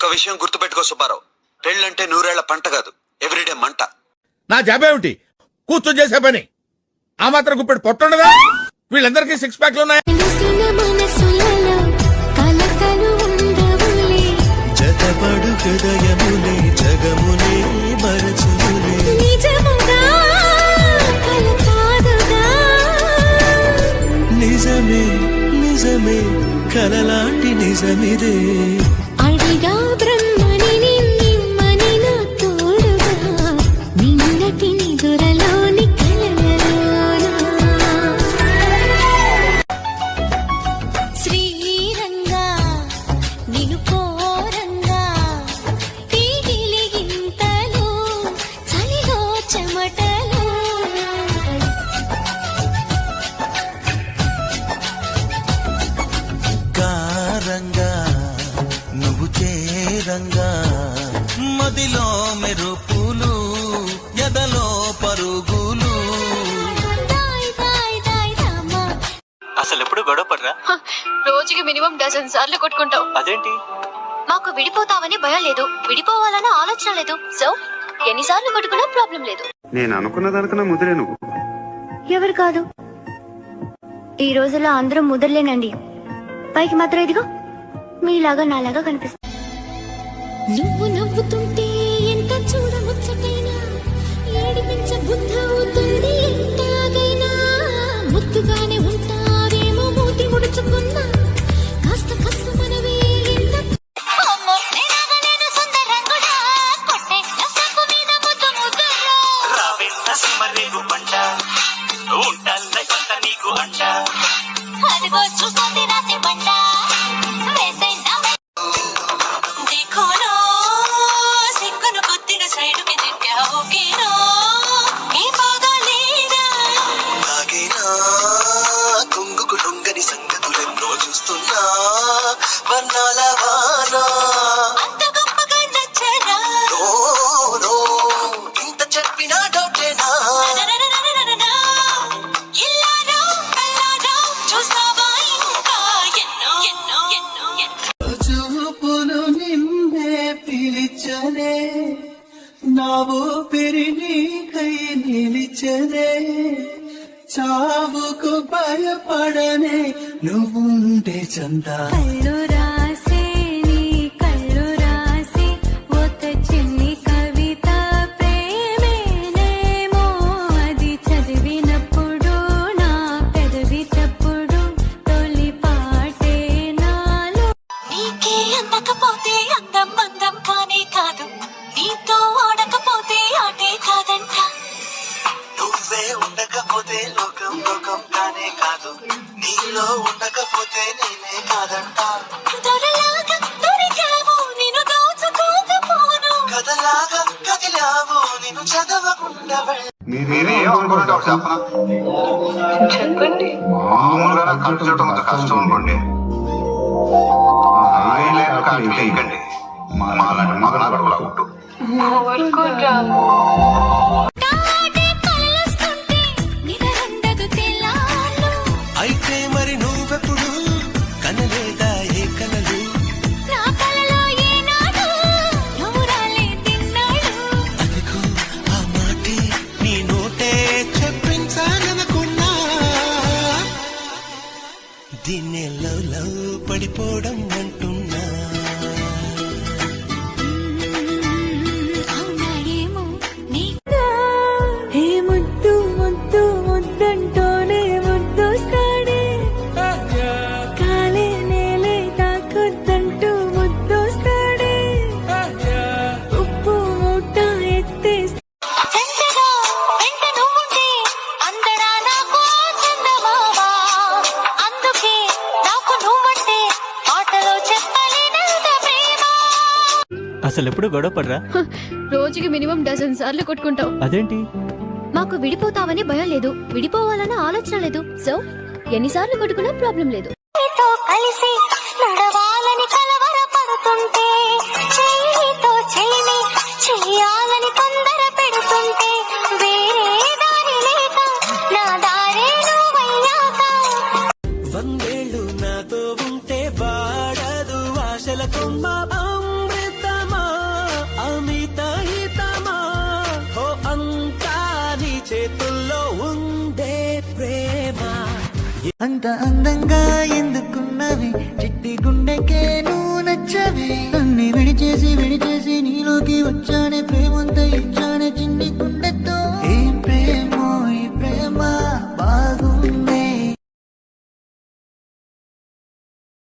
ఒక విషయం గుర్తుపెట్టుకో సుబ్బారావు. పెళ్ళంటే నూరేళ్ళ పంట కాదు ఎవ్రీడే మంట. నా జాబ్ ఏమిటి? కూర్చొని చేసే పని. ఆ మాత్రం గుప్పెడు పొట్టుండదా? వీళ్ళందరికీ సిక్స్ ప్యాక్లు ఉన్నాయి? జతపడు హృదయములే జగములే మరచులే నిజమే నిజమే కలలాంటి నిజమిదే. మదిలో మెరుపులు ఎదలో పరుగులు. అసలు ఎప్పుడు గొడవ పడరా? రోజుకి మినిమం డజన్ సార్లు కొట్టుకుంటావు. అదేంటి? మాకు విడిపోతావని భయం లేదు. విడిపోవాలన్న ఆలోచన లేదు. సో ఎన్నిసార్లు కొట్టుకున్నా ప్రాబ్లం లేదు. నేను అనుకున్న దానికన్నా ముదిరే నువ్వు. ఎవరు కాదు? ఈ రోజుల్లో అందరూ ముదర్లేనండి. పైకి మాత్రం ఇదిగో మీలాగా నాలాగా కనిపిస్తుంది నువ్వు నవ్వుతుంటే ఎంత చూడముచ్చటైనా ఏడిపించ బుద్ధ అవుతుంది ఎంతగైనా ముద్దుగానే ఉంటావేమో మూతి ముడుచుకున్నా కాస్త కస్సు మనవే ఎంత రావెన్న సిమరేగు పంట ఉంటాల కొంత నీకు అంట. అదిగో చూస్తుంది సైడ్కి తిట్టావు కీరో ఈ బాగా లేదా లొంగని సంగతులెన్నో చూస్తున్నా. వర్ణాల ఊపిరి నీకై నిలిచదే. చావుకు భయపడనే నువ్వుంటే చందా. నువ్వే ఉండకపోతే లోకం లోకం తానే కాదు. నీలో ఉండకపోతే నేనే కాదంటా. కథలాగా కదిలావు నేను చదవకుండా మామూలుగా కష్టం అనుకోండి. ఆయన దీన్ని లవ్ లవ్ పడిపోవడం అంటున్నా. అసలు ఎప్పుడు గొడవ పడరా? రోజుకి మినిమం డజన్ సార్లు కొట్టుకుంటావు. అదేంటి? మాకు విడిపోతావని భయం లేదు. విడిపోవాలన్న ఆలోచన లేదు. సో ఎన్నిసార్లు కొట్టుకున్నా ప్రాబ్లం లేదు. నీతో కలిసి నడవాలని కలవరపడుతుంటే చెయ్యితో చెలిమి చెయ్యాలని తొందర పెడుతుంటే వేరే దారి లేక నా దారే నువ్వయ్యాక వందేళ్ళు నాతో ఉంటే వాడదు ఆశల కొమ్మ అంత అందంగా ఎందుకున్నవి చిట్టి గుండెకే